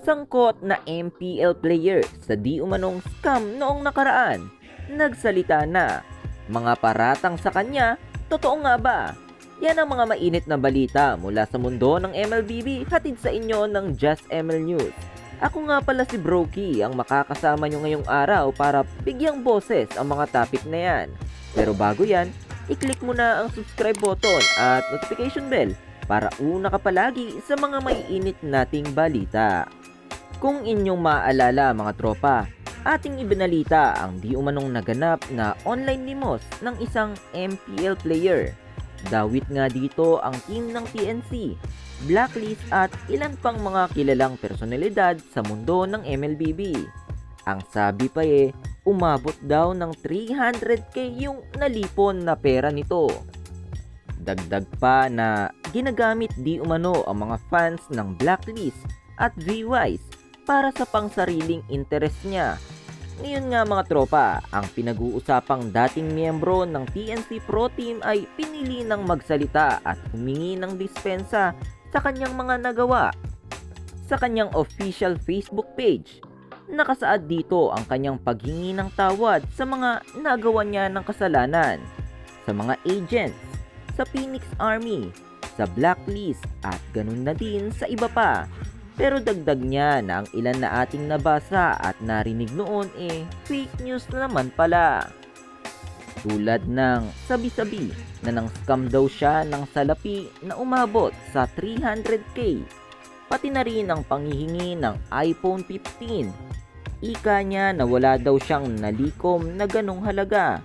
Sangkot na MPL player sa di umanong scam noong nakaraan. Nagsalita na. Mga paratang sa kanya, totoo nga ba? Yan ang mga mainit na balita mula sa mundo ng MLBB hatid sa inyo ng Just ML News. Ako nga pala si Brokey ang makakasama nyo ngayong araw para bigyang boses ang mga topic na yan. Pero bago yan, i-click mo na ang subscribe button at notification bell para una ka palagi sa mga maiinit nating balita. Kung inyong maaalala mga tropa, ating ibinalita ang di umanong naganap na online limos ng isang MPL player. Dawit nga dito ang team ng TNC, Blacklist at ilan pang mga kilalang personalidad sa mundo ng MLBB. Ang sabi pa eh, umabot daw ng 300k yung nalipon na pera nito. Dagdag pa na ginagamit di umano ang mga fans ng Blacklist at VWise para sa pangsariling interes niya. Ngayon nga mga tropa, ang pinag-uusapang dating miyembro ng TNC Pro Team ay pinili ng magsalita at humingi ng dispensa sa kanyang mga nagawa. Sa kanyang official Facebook page, nakasaad dito ang kanyang paghingi ng tawad sa mga nagawa niya ng kasalanan, sa mga agents, sa Phoenix Army, sa Blacklist at ganun na din sa iba pa. Pero dagdag niya na ang ilan na ating nabasa at narinig noon eh fake news na naman pala. Tulad ng sabi-sabi na nang scam daw siya ng salapi na umabot sa 300k. Pati na rin ang panghihingi ng iPhone 15. Ika niya na wala daw siyang nalikom na ganong halaga.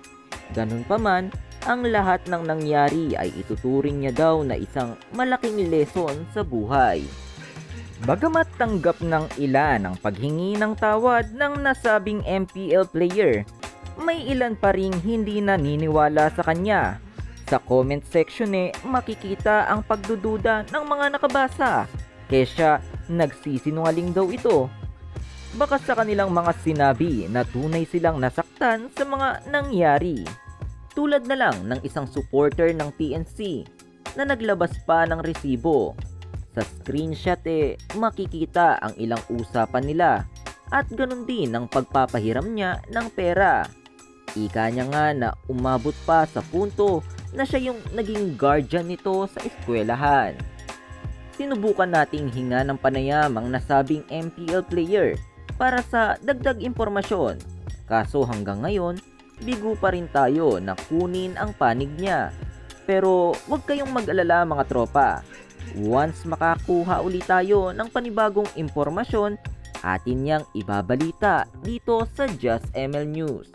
Ganun pa man, ang lahat ng nangyari ay ituturing niya daw na isang malaking lesson sa buhay. Bagamat tanggap ng ilan ang paghingi ng tawad ng nasabing MPL player, may ilan pa ring hindi naniniwala sa kanya. Sa comment section eh, makikita ang pagdududa ng mga nakabasa. Kesya, nagsisinungaling daw ito. Baka sa kanilang mga sinabi na tunay silang nasaktan sa mga nangyari. Tulad na lang ng isang supporter ng TNC na naglabas pa ng resibo sa screenshot eh, makikita ang ilang usapan nila at ganun din ang pagpapahiram niya ng pera. Ika niya nga na umabot pa sa punto na siya yung naging guardian nito sa eskwelahan. Sinubukan nating hinga ng panayam ang nasabing MPL player para sa dagdag impormasyon. Kaso hanggang ngayon, bigo pa rin tayo na kunin ang panig niya. Pero huwag kayong mag-alala mga tropa Once makakuha ulit tayo ng panibagong impormasyon, atin niyang ibabalita dito sa Just ML News.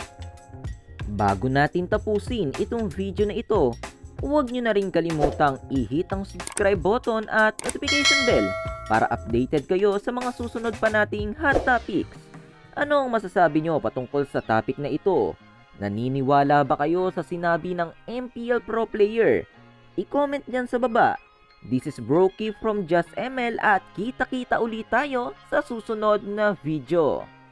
Bago natin tapusin itong video na ito, huwag nyo na rin kalimutang i-hit ang subscribe button at notification bell para updated kayo sa mga susunod pa nating hot topics. Ano ang masasabi nyo patungkol sa topic na ito? Naniniwala ba kayo sa sinabi ng MPL Pro Player? I-comment dyan sa baba This is Brokey from Just ML at kita-kita ulit tayo sa susunod na video.